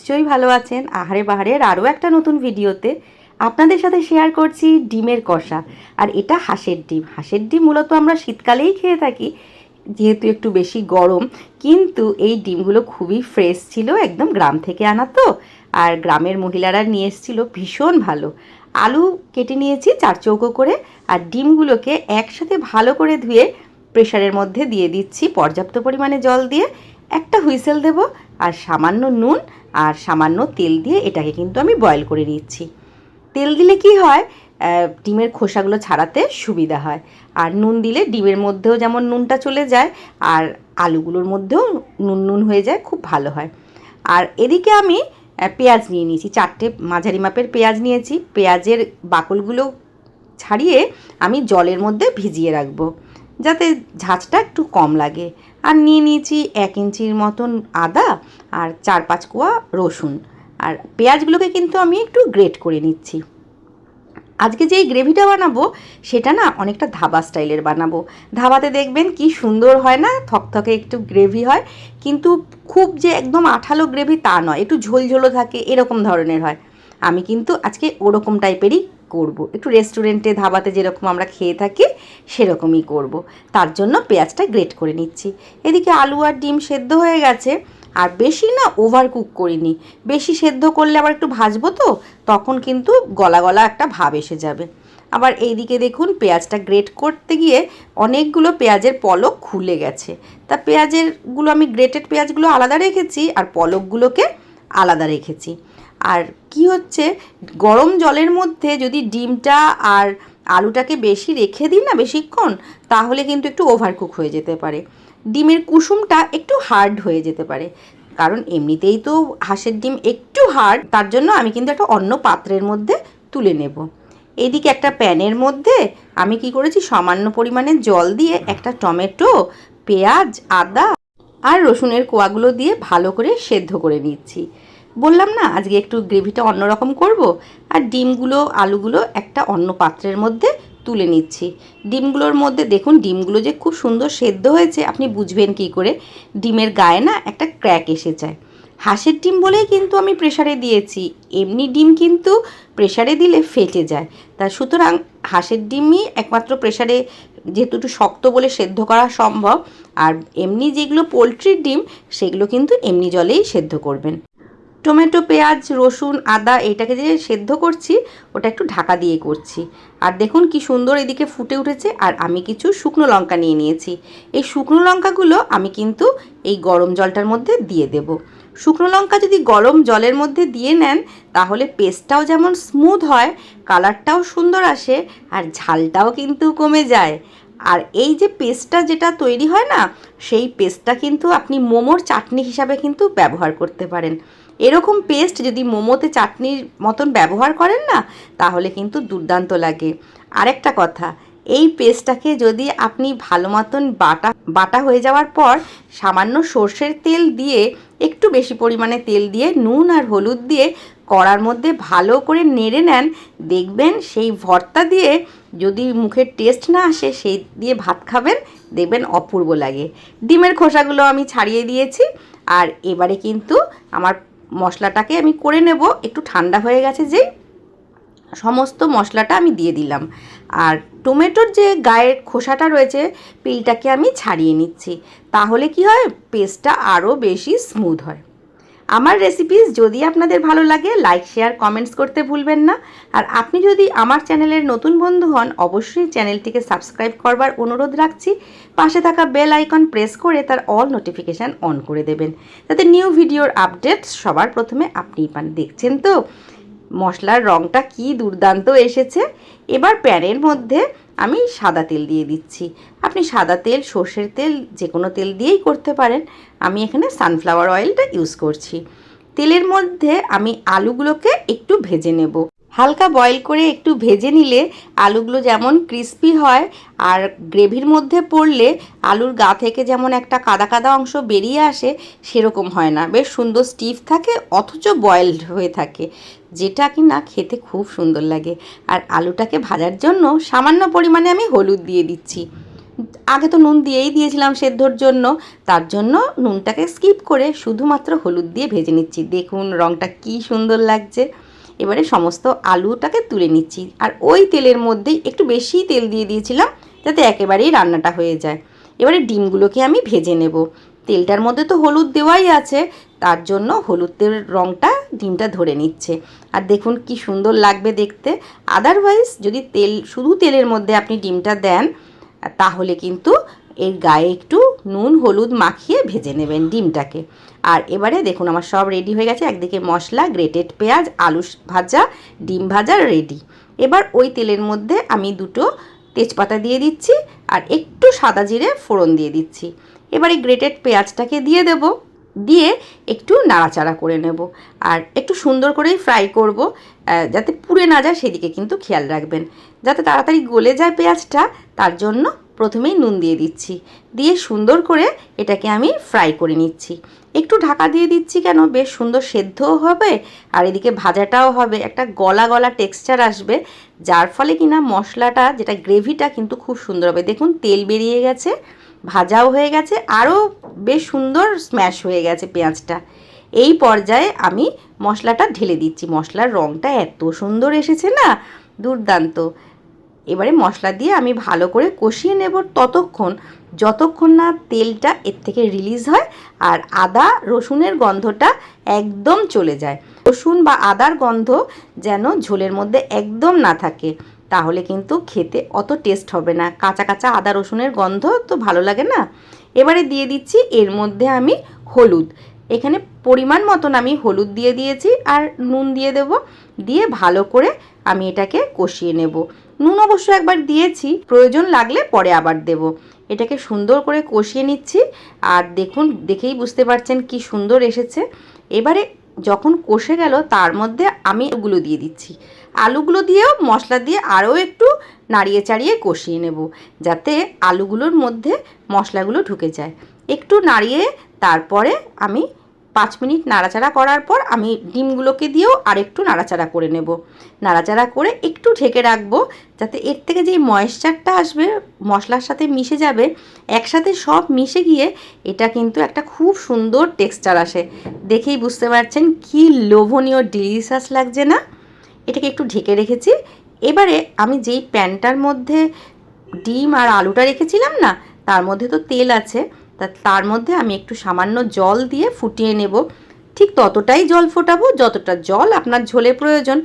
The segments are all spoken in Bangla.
নিশ্চয়ই ভালো আছেন। আহারে বাহারের আরও একটা নতুন ভিডিওতে আপনাদের সাথে শেয়ার করছি ডিমের কষা। আর এটা হাঁসের ডিম। হাঁসের ডিম মূলত আমরা শীতকালেই খেয়ে থাকি, যেহেতু একটু বেশি গরম। কিন্তু এই ডিমগুলো খুবই ফ্রেশ ছিল, একদম গ্রাম থেকে আনা তো। আর গ্রামের মহিলারা নিয়ে এসেছিল, ভীষণ ভালো। আলু কেটে নিয়েছি চার চৌকো করে, আর ডিমগুলোকে একসাথে ভালো করে ধুয়ে প্রেশারের মধ্যে দিয়ে দিচ্ছি, পর্যাপ্ত পরিমাণে জল দিয়ে। একটা হুইসেল দেব, আর সামান্য নুন আর সামান্য তেল দিয়ে এটাকে কিন্তু আমি বয়েল করে নিচ্ছি। তেল দিলে কি হয়? ডিমের খোসাগুলো ছাড়াতে সুবিধা হয়। আর নুন দিলে ডিমের মধ্যেও যেমন নুনটা চলে যায়, আর আলুগুলোর মধ্যেও নুন নুন হয়ে যায়, খুব ভালো হয়। আর এদিকে আমি পেঁয়াজ নিয়ে নিয়েছি। চারটে মাঝারি মাপের পেঁয়াজ নিয়েছি। পেঁয়াজের বাকলগুলো ছাড়িয়ে আমি জলের মধ্যে ভিজিয়ে রাখব। যাতে ঝাঁঝটা একটু কম লাগে। আর নিয়ে নিয়েছি এক ইঞ্চির মতন আদা আর চার পাঁচ কোয়া রসুন। আর পেঁয়াজগুলোকে কিন্তু আমি একটু গ্রেট করে নিচ্ছি। আজকে যে এই গ্রেভিটা বানাবো, সেটা না অনেকটা ধাবা স্টাইলের বানাবো। ধাবাতে দেখবেন কি সুন্দর হয় না, থকথকে একটু গ্রেভি হয়। কিন্তু খুব যে একদম আঠালো গ্রেভি তা নয়, একটু ঝোলঝোলো থাকে, এরকম ধরনের হয়। আমি কিন্তু আজকে ওরকম টাইপেরই করব। একটু রেস্টুরেন্টে ধাবাতে যেরকম আমরা খেয়ে থাকি, সেরকমই করব। তার জন্য পেঁয়াজটা গ্রেট করে নিচ্ছি। এদিকে আলু আর ডিম সেদ্ধ হয়ে গেছে। আর বেশি না ওভার কুক করিনি। বেশি সেদ্ধ করলে আবার একটু ভাজবো তো, তখন কিন্তু গলা গলা একটা ভাব এসে যাবে। আবার এইদিকে দেখুন, পেঁয়াজটা গ্রেট করতে গিয়ে অনেকগুলো পেঁয়াজের পলক খুলে গেছে। তা পেঁয়াজেরগুলো আমি গ্রেটেড পেঁয়াজগুলো আলাদা রেখেছি, আর পলকগুলোকে আলাদা রেখেছি। আর কি হচ্ছে, গরম জলের মধ্যে যদি ডিমটা আর আলুটাকে বেশি রেখে দিই না বেশিক্ষণ, তাহলে কিন্তু একটু ওভারকুক হয়ে যেতে পারে। ডিমের কুসুমটা একটু হার্ড হয়ে যেতে পারে। কারণ এমনিতেই তো হাঁসের ডিম একটু হার্ড তার জন্য আমি কিন্তু একটা অন্য পাত্রের মধ্যে তুলে নেব। এদিকে একটা প্যানের মধ্যে আমি কি করেছি, সামান্য পরিমাণে জল দিয়ে একটা টমেটো, পেঁয়াজ, আদা আর রসুনের কোয়াগুলো দিয়ে ভালো করে সেদ্ধ করে নিচ্ছি। বললাম না, আজকে একটু গ্রেভিটা অন্যরকম করব আর ডিমগুলো, আলুগুলো একটা অন্য পাত্রের মধ্যে তুলে নিচ্ছি। ডিমগুলোর মধ্যে দেখুন, ডিমগুলো যে খুব সুন্দর সেদ্ধ হয়েছে, আপনি বুঝবেন কি করে? ডিমের গায়ে না একটা ক্র্যাক এসে যায় হাঁসের ডিম বলেই কিন্তু আমি প্রেশারে দিয়েছি, এমনি ডিম কিন্তু প্রেশারে দিলে ফেটে যায়। তা সুতরাং হাঁসের ডিমই একমাত্র প্রেশারে যেহেতু একটু শক্ত বলে সেদ্ধ করা সম্ভব, আর এমনি যেগুলো পোলট্রির ডিম, সেগুলো কিন্তু এমনি জলেই সেদ্ধ করবেন। টমেটো, পেঁয়াজ, রসুন, আদা এটাকে যে সেদ্ধ করছি, ওটা একটু ঢাকা দিয়ে করছি। আর দেখুন কি সুন্দর এদিকে ফুটে উঠেছে, আর আমি কিছু শুকনো লঙ্কা নিয়ে নিয়েছি। এই শুকনো লঙ্কাগুলো আমি কিন্তু এই গরম জলটার মধ্যে দিয়ে দেব। শুকনো লঙ্কা যদি গরম জলের মধ্যে দিয়ে নেন, তাহলে পেস্টটাও যেমন স্মুথ হয়, কালারটাও সুন্দর আসে, আর ঝালটাও কিন্তু কমে যায়। আর এই যে পেস্টটা যেটা তৈরি হয় না, সেই পেস্টটা কিন্তু আপনি মোমোর চাটনি হিসাবে কিন্তু ব্যবহার করতে পারেন। এরকম পেস্ট যদি মোমোতে চাটনির মতন ব্যবহার করেন না, তাহলে কিন্তু দুর্দান্ত লাগে। আরেকটা কথা, এই পেস্টটাকে যদি আপনি ভালো মতন বাটা বাটা হয়ে যাওয়ার পর সামান্য সর্ষের তেল দিয়ে, একটু বেশি পরিমাণে তেল দিয়ে, নুন আর হলুদ দিয়ে কড়ার মধ্যে ভালো করে নেড়ে নেন, দেখবেন সেই ভর্তা দিয়ে যদি মুখের টেস্ট না আসে, সেই দিয়ে ভাত খাবেন, দেখবেন অপূর্ব লাগে। ডিমের খোসাগুলো আমি ছাড়িয়ে দিয়েছি, আর এবারে কিন্তু আমার মশলাটাকে আমি করে নেব। একটু ঠান্ডা হয়ে গেছে যে সমস্ত মশলাটা আমি দিয়ে দিলাম। আর টমেটোর যে গায়ের খোসাটা রয়েছে, পিলটাকে আমি ছাড়িয়ে নিচ্ছি। তাহলে কি হয়? পেস্টটা আরও বেশি স্মুথ হয়। আমার রেসিপিস যদি আপনাদের ভালো লাগে লাইক শেয়ার কমেন্টস করতে ভুলবেন না। আর আপনি যদি আমার চ্যানেলের নতুন বন্ধু হন, অবশ্যই চ্যানেলটিকে সাবস্ক্রাইব করবার অনুরোধ রাখছি। পাশে থাকা বেল আইকন প্রেস করে তার অল নোটিফিকেশান অন করে দেবেন। যাতে নিউ ভিডিওর আপডেট সবার প্রথমে আপনিই পান। দেখছেন তো? মশলার রঙটা কি দুর্দান্ত এসেছে। এবার প্যানের মধ্যে আমি সাদা তেল দিয়ে দিচ্ছি। আপনি সাদা তেল, সর্ষের তেল যে কোনো তেল দিয়েই করতে পারেন। আমি এখানে সানফ্লাওয়ার অয়েলটা ইউজ করছি। তেলের মধ্যে আমি আলুগুলোকে একটু ভেজে নেব। হালকা বয়েল করে একটু ভেজে নিলে আলুগুলো যেমন ক্রিস্পি হয় আর গ্রেভির মধ্যে পড়লে আলুর গা থেকে যেমন একটা কাদা কাদা অংশ বেরিয়ে আসে, সেরকম হয় না। বেশ সুন্দর স্টিফ থাকে, অথচ বয়েলড হয়ে থাকে, যেটা কি না খেতে খুব সুন্দর লাগে। আর আলুটাকে ভাজার জন্য সামান্য পরিমাণে আমি হলুদ দিয়ে দিচ্ছি। আগে তো নুন দিয়েই দিয়েছিলাম সেদ্ধর জন্য, তার জন্য নুনটাকে স্কিপ করে শুধুমাত্র হলুদ দিয়ে ভেজে নিচ্ছি। দেখুন রঙটা কি সুন্দর লাগছে। এবারে সমস্ত আলুটাকে তুলে নিচ্ছি। আর ওই তেলের মধ্যেই একটু বেশি তেল দিয়ে দিয়েছিলাম যাতে একেবারেই রান্নাটা হয়ে যায়। এবারে ডিমগুলোকে আমি ভেজে নেব। তেলটার মধ্যে তো হলুদ দেওয়াই আছে, তার জন্য হলুদের রঙটা ডিমটা ধরে নিচ্ছে। আর দেখুন কি সুন্দর লাগবে দেখতে। আদারওয়াইজ যদি তেল, শুধু তেলের মধ্যে আপনি ডিমটা দেন, তাহলে কিন্তু এর গায়ে একটু নুন, হলুদ মাখিয়ে ভেজে নেবেন ডিমটাকে। আর এবারে দেখুন, আমার সব রেডি হয়ে গেছে। একদিকে মশলা গ্রেটেড পেঁয়াজ, আলু ভাজা, ডিম ভাজা রেডি এবার ওই তেলের মধ্যে আমি দুটো তেজপাতা দিয়ে দিচ্ছি আর একটু সাদা জিরে ফোড়ন দিয়ে দিচ্ছি। এবারে গ্রেটেড পেঁয়াজটাকে দিয়ে দেব। দিয়ে একটু নাড়াচাড়া করে নেব। আর একটু সুন্দর করেই ফ্রাই করব যাতে পুড়ে না যায়, সেদিকে কিন্তু খেয়াল রাখবেন। যাতে তাড়াতাড়ি গলে যায় পেঁয়াজটা, তার জন্য প্রথমেই নুন দিয়ে দিচ্ছি। দিয়ে সুন্দর করে এটাকে আমি ফ্রাই করে নিচ্ছি। একটু ঢাকা দিয়ে দিচ্ছি কেন? বেশ সুন্দর সেদ্ধও হবে আর এদিকে ভাজাটাও হবে। একটা গলা গলা টেক্সচার আসবে, যার ফলে কিনা মশলাটা, যেটা গ্রেভিটা কিন্তু খুব সুন্দর হবে। দেখুন, তেল বেরিয়ে গেছে, ভাজাও হয়ে গেছে, আরও বেশ সুন্দর স্ম্যাশ হয়ে গেছে পেঁয়াজটা। এই পর্যায়ে আমি মশলাটা ঢেলে দিচ্ছি। মশলার রঙটা এত সুন্দর এসেছে না, দুর্দান্ত। এবারে মশলা দিয়ে আমি ভালো করে কষিয়ে নেব ততক্ষণ। যতক্ষণ না তেলটা এর থেকে রিলিজ হয় আর আদা, রসুনের গন্ধটা একদম চলে যায়। রসুন বা আদার গন্ধ যেন ঝোলের মধ্যে একদম না থাকে, তাহলে কিন্তু খেতে অত টেস্ট হবে না। কাঁচা কাঁচা আদা, রসুনের গন্ধ তো ভালো লাগে না। এবারে দিয়ে দিচ্ছি এর মধ্যে আমি হলুদ। এখানে পরিমাণ মতন আমি হলুদ দিয়ে দিয়েছি আর নুন দিয়ে দেব। দিয়ে ভালো করে আমি এটাকে কষিয়ে নেব। নুন অবশ্য একবার দিয়েছি, প্রয়োজন লাগলে পরে আবার দেব। এটাকে সুন্দর করে কষিয়ে নিচ্ছি আর দেখুন, দেখেই বুঝতে পারছেন কি সুন্দর এসেছে। এবারে যখন কষে গেল, তার মধ্যে আমি ওগুলো দিয়ে দিচ্ছি। আলুগুলো দিয়েও মশলা দিয়ে আরও একটু নাড়িয়ে চাড়িয়ে কষিয়ে নেব, যাতে আলুগুলোর মধ্যে মশলাগুলো ঢুকে যায়। একটু নাড়িয়ে তারপরে আমি পাঁচ মিনিট নাড়াচাড়া করার পর আমি ডিমগুলোকে দিয়েও আরেকটু নাড়াচাড়া করে নেব। নাড়াচাড়া করে একটু ঢেকে রাখব যাতে এর থেকে যেই ময়েশ্চারটা আসবে, মশলার সাথে মিশে যাবে, একসাথে সব মিশে গিয়ে এটা কিন্তু একটা খুব সুন্দর টেক্সচার আসে। দেখেই বুঝতে পারছেন কি লোভনীয় ডিলিশাস লাগছে না? এটাকে একটু ঢেকে রেখেছি। এবারে আমি যেই প্যানটার মধ্যে ডিম আর আলুটা রেখেছিলাম না, তার মধ্যে তো তেল আছে তা তার মধ্যে আমি একটু সামান্য জল দিয়ে ফুটিয়ে নেব। ঠিক ততটাই জল ফোটাবো, যতটা জল আপনার ঝোলে প্রয়োজন।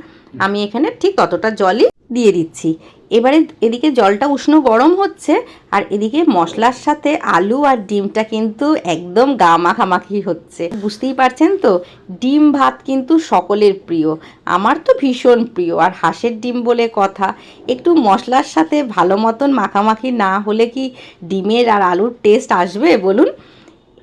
আমি এখানে ঠিক ততটা জলই দিয়ে দিচ্ছি। এবারে এদিকে জলটা উষ্ণ গরম হচ্ছে আর এদিকে মশলার সাথে আলু আর ডিমটা কিন্তু একদম গা মাখামাখি হচ্ছে। বুঝতেই পারছেন তো? ডিম ভাত কিন্তু সকলের প্রিয়। আমার তো ভীষণ প্রিয়। আর হাঁসের ডিম বলে কথা। একটু মশলার সাথে ভালো মতন মাখামাখি না হলে কি ডিমের আর আলুর টেস্ট আসবে? বলুন।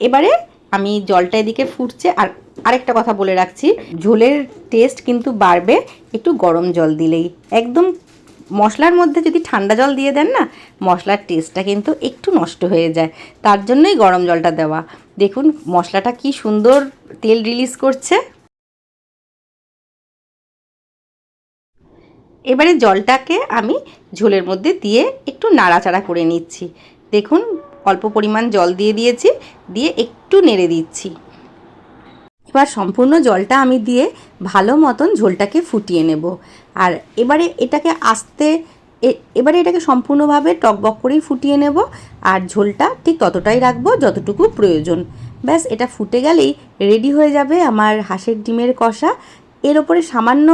এবারে আমি জলটা এদিকে ফুটছে, আর আরেকটা কথা বলে রাখছি, ঝোলের টেস্ট কিন্তু বাড়বে, একটু গরম জল দিলেই। একদম মশলার মধ্যে যদি ঠান্ডা জল দিয়ে দেন না, মশলার টেস্টটা কিন্তু একটু নষ্ট হয়ে যায়। তার জন্যই গরম জলটা দেওয়া। দেখুন, মশলাটা কি সুন্দর তেল রিলিজ করছে। এবারে জলটাকে আমি ঝোলের মধ্যে দিয়ে একটু নাড়াচাড়া করে নিচ্ছি। দেখুন অল্প পরিমাণ জল দিয়ে দিয়েছি, দিয়ে একটু নেড়ে দিচ্ছি। এবার সম্পূর্ণ জলটা আমি দিয়ে ভালো মতন ঝোলটাকে ফুটিয়ে নেব। আর এবারে এটাকে আস্তে এবারে এটাকে সম্পূর্ণভাবে টকবক করেই ফুটিয়ে নেব, আর ঝোলটা ঠিক ততটাই রাখব যতটুকু প্রয়োজন। ব্যাস, এটা ফুটে গেলেই রেডি হয়ে যাবে আমার হাঁসের ডিমের কষা। এর ওপরে সামান্য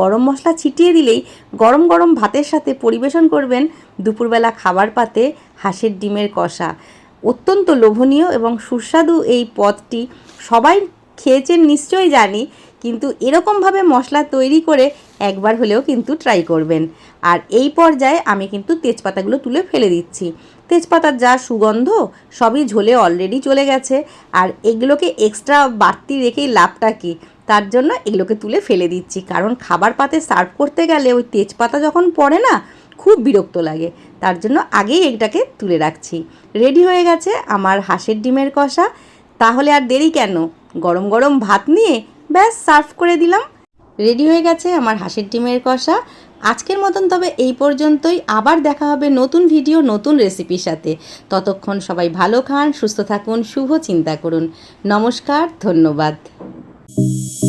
গরম মশলা ছিটিয়ে দিলেই গরম গরম ভাতের সাথে পরিবেশন করবেন দুপুরবেলা খাবার পাতে হাঁসের ডিমের কষা। অত্যন্ত লোভনীয় এবং সুস্বাদু এই পদটি। সবাই খেয়েছেন নিশ্চয়ই জানি, কিন্তু এরকমভাবে মশলা তৈরি করে একবার হলেও কিন্তু ট্রাই করবেন। আর এই পর্যায়ে আমি কিন্তু তেজপাতাগুলো তুলে ফেলে দিচ্ছি। তেজপাতার যা সুগন্ধ, সবই ঝোলে অলরেডি চলে গেছে। আর এগুলোকে এক্সট্রা বাড়তি রেখেই লাভটা কী? তার জন্য এগুলোকে তুলে ফেলে দিচ্ছি। কারণ খাবার পাতে সার্ভ করতে গেলে ওই তেজপাতা যখন পড়ে না, খুব বিরক্ত লাগে। তার জন্য আগেই এটাকে তুলে রাখছি। রেডি হয়ে গেছে আমার হাঁসের ডিমের কষা। তাহলে আর দেরি কেন? গরম গরম ভাত নিয়ে ব্যাস সার্ভ করে দিলাম। রেডি হয়ে গেছে আমার হাঁসের ডিমের কষা। আজকের মতন তবে এই পর্যন্তই। আবার দেখা হবে নতুন ভিডিও, নতুন রেসিপির সাথে। ততক্ষণ সবাই ভালো খান, সুস্থ থাকুন, শুভ চিন্তা করুন। নমস্কার, ধন্যবাদ। Música